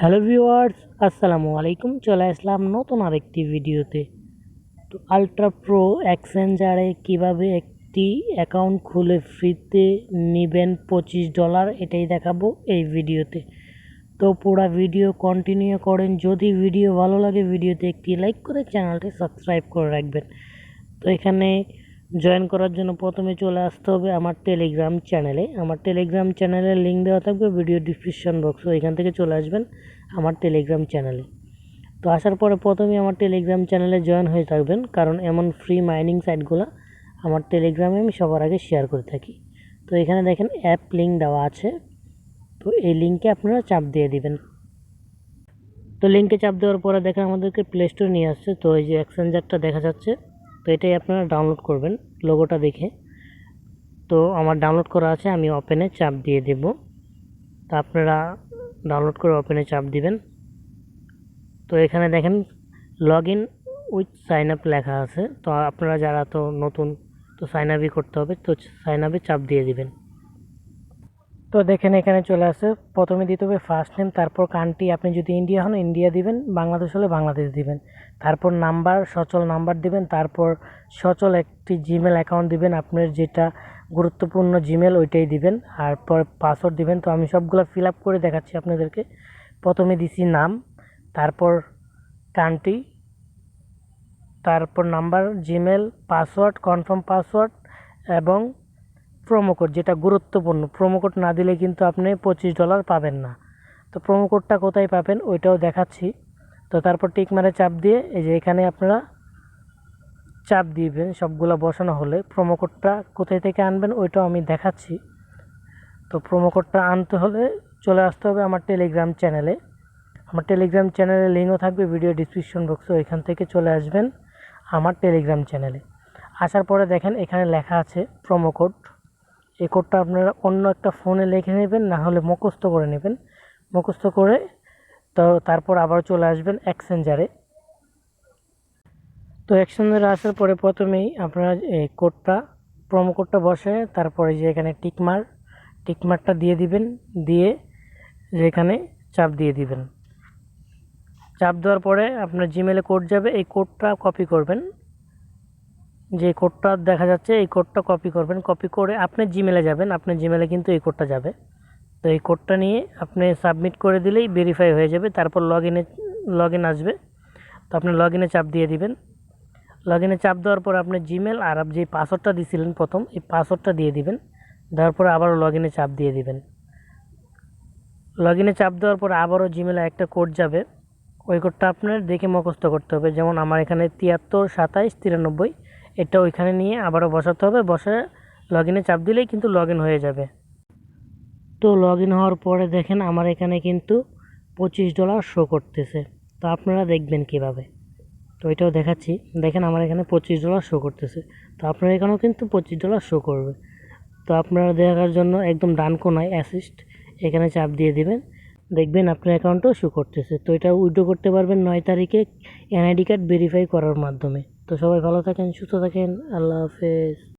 Hello viewers, আসসালামু আলাইকুম। চলে আসলাম নতুন আরেকটি ভিডিওতে। তো আলট্রা প্রো এক্সচেঞ্জারে কীভাবে একটি অ্যাকাউন্ট খুলে ফ্রিতে নেবেন পঁচিশ ডলার এটাই দেখাবো এই ভিডিওতে। তো পুরো ভিডিও কন্টিনিউ করেন। যদি ভিডিও ভালো লাগে, ভিডিওতে একটি লাইক করে চ্যানেলটি সাবস্ক্রাইব করে রাখবেন। তো এখানে জয়েন করার জন্য প্রথমে চলে আসতে হবে আমার টেলিগ্রাম চ্যানেলে আমার টেলিগ্রাম চ্যানেলের লিঙ্ক দেওয়া থাকবে ভিডিও ডিসক্রিপশন বক্সে ওইখান থেকে চলে আসবেন আমার টেলিগ্রাম চ্যানেলে তো আসার পরে প্রথমে আমার টেলিগ্রাম চ্যানেলে জয়েন হয়ে থাকবেন। কারণ এমন ফ্রি মাইনিং সাইটগুলো আমার টেলিগ্রামে আমি সবার আগে শেয়ার করে থাকি। তো এখানে দেখেন অ্যাপ লিঙ্ক দেওয়া আছে। তো এই লিঙ্কে আপনারা চাপ দিয়ে দিবেন। তো লিঙ্কে চাপ দেওয়ার পরে দেখেন আমাদেরকে প্লে স্টোর নিয়ে আসছে। তো এই যে এক্সচেঞ্জারটা দেখা যাচ্ছে। তো এটাই আপনারা ডাউনলোড করবেন লোগোটা দেখে। তো আমার ডাউনলোড করা আছে, আমি ওপেনে চাপ দিয়ে দেব। তো আপনারা ডাউনলোড করে ওপেনে চাপ দিবেন। তো এখানে দেখেন log in with sign up লেখা আছে। তো আপনারা যারা তো নতুন, তো সাইন আপই করতে হবে, তো সাইন আপে চাপ দিয়ে দিবেন। তো দেখেন এখানে চলে আসে। প্রথমে দিতে হবে ফার্স্ট নেম তারপর কান্ট্রি আপনি যদি ইন্ডিয়া হন ইন্ডিয়া দিবেন। বাংলাদেশ হলে বাংলাদেশ দিবেন। তারপর নাম্বার সচল নাম্বার দিবেন। তারপর সচল একটি জিমেল অ্যাকাউন্ট দিবেন। আপনার যেটা গুরুত্বপূর্ণ জিমেল ওইটাই দিবেন। আর পর পাসওয়ার্ড দিবেন। তো আমি সবগুলো ফিল আপ করে দেখাচ্ছি আপনাদেরকে। প্রথমে দিছি নাম, তারপর কান্ট্রি তারপর number Gmail password confirm password এবং প্রোমো কোড যেটা গুরুত্বপূর্ণ প্রোমো কোড না দিলে কিন্তু আপনি পঁচিশ ডলার পাবেন না। তো প্রোমো কোডটা কোথায় পাবেন ওইটাও দেখাচ্ছি। তো তারপর টিক মারে চাপ দিয়ে, এই যে এখানে আপনারা চাপ দিবেন, সবগুলো বসানো হলে। প্রোমো কোডটা কোথায় থেকে আনবেন ওইটাও আমি দেখাচ্ছি। তো প্রোমো কোডটা আনতে হলে চলে আসতে হবে আমার টেলিগ্রাম চ্যানেলে আমার টেলিগ্রাম চ্যানেলে লিঙ্কও থাকবে ভিডিও ডিসক্রিপশন বক্সে ওইখান থেকে চলে আসবেন আমার টেলিগ্রাম চ্যানেলে আসার পরে দেখেন এখানে লেখা আছে প্রোমো কোড এই কোডটা আপনারা অন্য একটা ফোনে লিখে নেবেন, না হলে মুখস্থ করে নেবেন। মুখস্থ করে তো তারপর আবার চলে আসবেন এক্সচেঞ্জারে তো এক্সচেঞ্জারে আসার পরে প্রথমেই আপনারা এই কোডটা প্রোমো কোডটা বসে তারপরে যে এখানে টিকমার টিকমারটা দিয়ে দিবেন, দিয়ে যেখানে চাপ দিয়ে দিবেন। চাপ দেওয়ার পরে আপনার জিমেলে কোড যাবে, এই কোডটা কপি করবেন। যে কোডটা দেখা যাচ্ছে, এই কোডটা কপি করবেন। কপি করে আপনি জিমেলে যাবেন। আপনার জিমেলে কিন্তু এই কোডটা যাবে। তো এই কোডটা নিয়ে আপনি সাবমিট করে দিলেই ভেরিফাই হয়ে যাবে। তারপর লগ ইনে লগ ইন আসবে। তো আপনি লগ ইনে চাপ দিয়ে দিবেন। লগ ইনে চাপ দেওয়ার পর আপনি জিমেল আর আপনি যে পাসওয়ার্ডটা দিয়েছিলেন প্রথম, এই পাসওয়ার্ডটা দিয়ে দিবেন। দেওয়ার পর আবারও লগ ইনে চাপ দিয়ে দিবেন। লগ ইনে চাপ দেওয়ার পর আবারও জিমেলে একটা কোড যাবে। ওই কোডটা আপনার দেখে মুখস্থ করতে হবে। যেমন আমার এখানে তিয়াত্তর, সাতাইশ, তিরানব্বই। এটা ওইখানে নিয়ে আবারও বসাতে হবে। বসে লগ ইনে চাপ দিলেই কিন্তু লগ ইন হয়ে যাবে। তো লগ ইন হওয়ার পরে দেখেন আমার এখানে কিন্তু পঁচিশ ডলার শো করতেছে। তো আপনারা দেখবেন কীভাবে। তো এটাও দেখাচ্ছি। দেখেন আমার এখানে পঁচিশ ডলার শো করতেছে। তো আপনার এখানেও কিন্তু পঁচিশ ডলার শো করবে। তো আপনারা দেখার জন্য একদম ডান কোনায় অ্যাসিস্ট এখানে চাপ দিয়ে দিবেন। দেখবেন আপনার অ্যাকাউন্টও শো করতেছে। তো এটা উইড্রো করতে পারবেন নয় তারিখে এনআইডি কার্ড ভেরিফাই করার মাধ্যমে। তো সবাই ভালো থাকেন, সুস্থ থাকেন, আল্লাহ হাফেজ।